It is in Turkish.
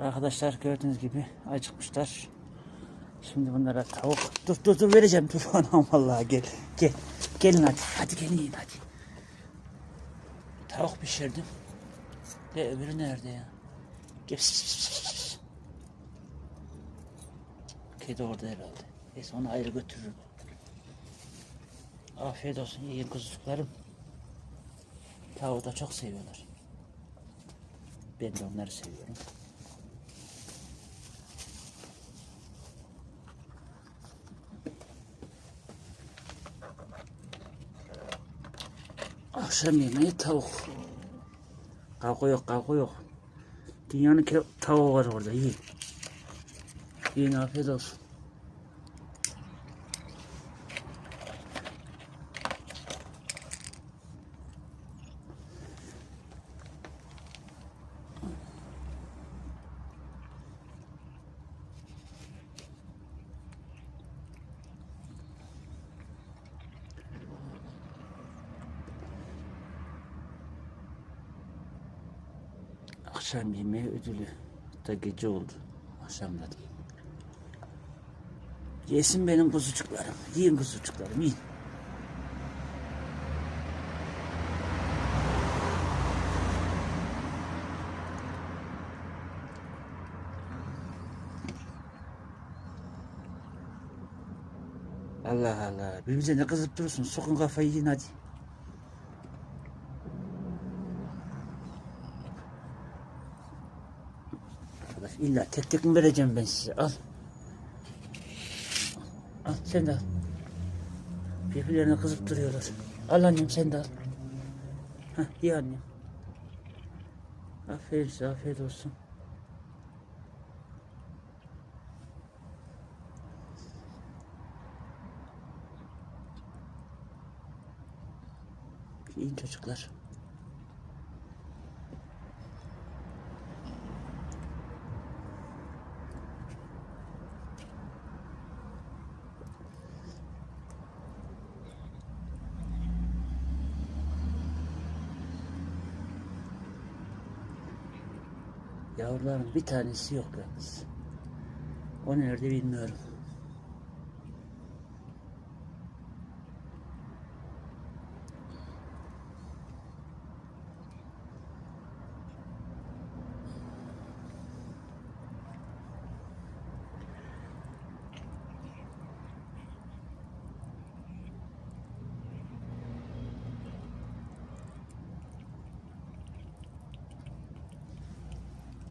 Arkadaşlar gördüğünüz gibi acıkmışlar. Şimdi bunlara tavuk. Dur dur dur vereceğim. Dur anam vallahi gel. Gel. Gelin hadi. Hadi gelin yiyin hadi. Tavuk pişirdim. De öbürü nerede ya? Gel. Kedi orada herhalde. Neyse onu ayrı götürürüm. Afiyet olsun yiyin kuzucuklarım. Tavuğu da çok seviyorlar. Ben de onları seviyorum. Akşam yemeği tavuk. Kavga yok, kavga yok. Dünyanın tavuğu var orada, yiyin. Yiyin, afiyet olsun. Akşam yemeği ödülü da gece oldu. Akşamda da. Yesin benim kuzucuklarım. Yiyin kuzucuklarım, yiyin. Allah Allah. Birbirinize ne kızıp durursun? Sokun kafayı yiyin hadi. Arkadaş illa tek tek mi vereceğim ben size? Al. Al sen de al. Birbirlerine kızıp duruyorlar. Al annem sen de al. Hah iyi annem. Aferin size afiyet olsun. İyi çocuklar. Yavruların bir tanesi yok yalnız. O nerede bilmiyorum.